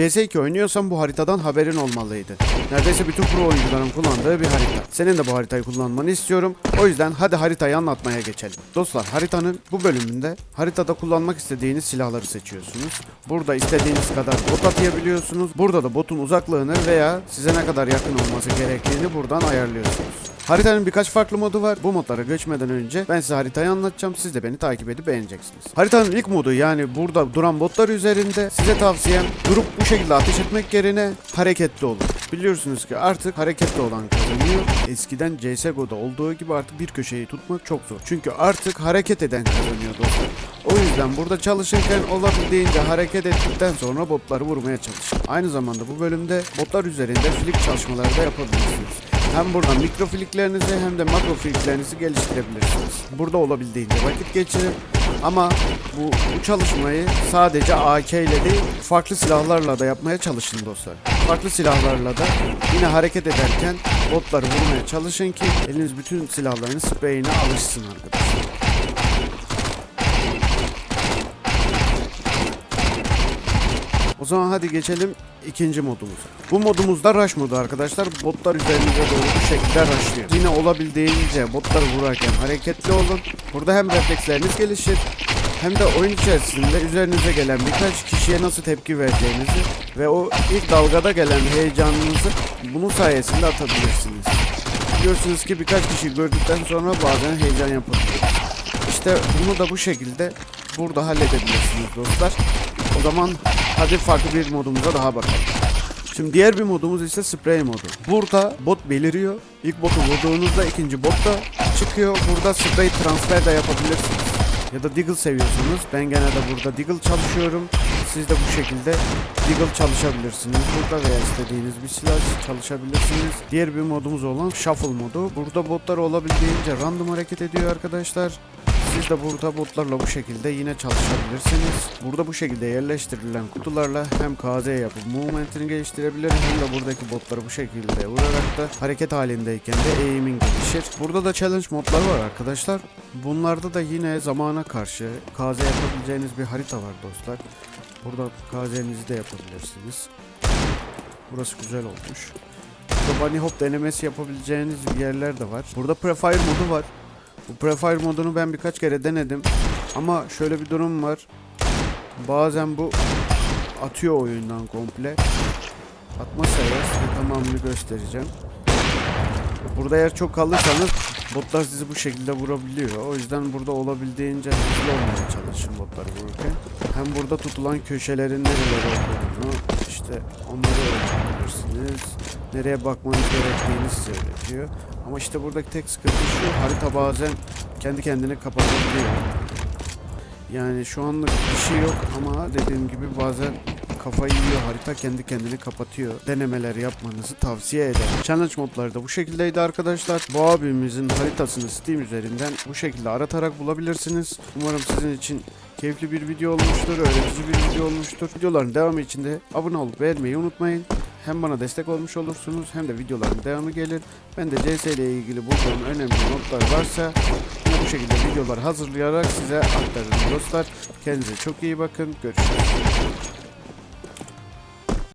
CS2 oynuyorsan bu haritadan haberin olmalıydı. Neredeyse bütün pro oyuncuların kullandığı bir harita. Senin de bu haritayı kullanmanı istiyorum. O yüzden hadi haritayı anlatmaya geçelim. Dostlar haritanın bu bölümünde haritada kullanmak istediğiniz silahları seçiyorsunuz. Burada istediğiniz kadar bot atayabiliyorsunuz. Burada da botun uzaklığını veya size ne kadar yakın olması gerektiğini buradan ayarlıyorsunuz. Haritanın birkaç farklı modu var. Bu modlara geçmeden önce ben size haritayı anlatacağım. Siz de beni takip edip beğeneceksiniz. Haritanın ilk modu yani burada duran botlar üzerinde size tavsiyem durup bu şekilde ateş etmek yerine hareketli olun. Biliyorsunuz ki artık hareketli olan kazanıyor. Eskiden CSGO'da olduğu gibi artık bir köşeyi tutmak çok zor. Çünkü artık hareket eden kazanıyor dostlar. O yüzden burada çalışırken olabildiğince hareket ettikten sonra botları vurmaya çalışın. Aynı zamanda bu bölümde botlar üzerinde flick çalışmaları da yapabilirsiniz. Hem buradan mikrofliklerinizi hem de makrofliklerinizi geliştirebilirsiniz. Burada olabildiğince vakit geçirin. Ama bu, bu çalışmayı sadece AK ile değil farklı silahlarla da yapmaya çalışın dostlar. Farklı silahlarla da yine hareket ederken botları vurmaya çalışın ki eliniz bütün silahların spreyine alışsın arkadaşlar. Zaman hadi geçelim ikinci modumuza. Bu modumuzda rush modu arkadaşlar. Botlar üzerinize doğru bu şekilde rushlıyor. Yine olabildiğince botları vurarken hareketli olun. Burada hem refleksleriniz gelişir hem de oyun içerisinde üzerinize gelen birkaç kişiye nasıl tepki vereceğinizi ve o ilk dalgada gelen heyecanınızı bunun sayesinde atabilirsiniz. Biliyorsunuz ki birkaç kişi gördükten sonra bazen heyecan yapabiliyor. İşte bunu da bu şekilde burada halledebilirsiniz dostlar. O zaman hadi farklı bir modumuza daha bakalım. Şimdi diğer bir modumuz ise spray modu. Burada bot beliriyor. İlk botu vurduğunuzda ikinci bot da çıkıyor. Burada spray transfer de yapabilirsiniz. Ya da Deagle seviyorsunuz. Ben genelde burada Deagle çalışıyorum. Siz de bu şekilde Deagle çalışabilirsiniz. Burada veya istediğiniz bir silah çalışabilirsiniz. Diğer bir modumuz olan Shuffle modu. Burada botlar olabildiğince random hareket ediyor arkadaşlar. Siz de burada botlarla bu şekilde yine çalışabilirsiniz. Burada bu şekilde yerleştirilen kutularla hem KZ yapıp movementini geliştirebilir hem de buradaki botları bu şekilde vurarak da hareket halindeyken de eğimin gelişir. Burada da challenge modlar var arkadaşlar. Bunlarda da yine zamana karşı KZ yapabileceğiniz bir harita var dostlar. Burada KZ'nizi de yapabilirsiniz. Burası güzel olmuş. Burada bunny hop denemesi yapabileceğiniz yerler de var. Burada prefire modu var. Bu prefire modunu ben birkaç kere denedim. Ama şöyle bir durum var. Bazen bu atıyor oyundan komple. Atmazsa eğer size tamamını göstereceğim. Burada eğer çok kalırsanız botlar sizi bu şekilde vurabiliyor. O yüzden burada olabildiğince hızlı olmaya çalışın botları vururken. Hem burada tutulan köşelerin nereleri olduğunu işte onları öğrenebilirsiniz. Nereye bakmanız gerektiğini size öğretiyor. Ama işte buradaki tek sıkıntı şu harita bazen kendi kendini kapatabiliyor. Yani şu anlık bir şey yok ama dediğim gibi bazen kafayı yiyor harita kendi kendini kapatıyor. Denemeler yapmanızı tavsiye ederim. Challenge modları da bu şekildeydi arkadaşlar. Bu abimizin haritasını Steam üzerinden bu şekilde aratarak bulabilirsiniz. Umarım sizin için keyifli bir video olmuştur, öğretici bir video olmuştur. Videoların devamı için de abone olup beğenmeyi unutmayın. Hem bana destek olmuş olursunuz hem de videoların devamı gelir. Ben de CS ile ilgili bulduğum önemli notlar varsa bu şekilde videolar hazırlayarak size aktarırım dostlar. Kendinize çok iyi bakın. Görüşürüz.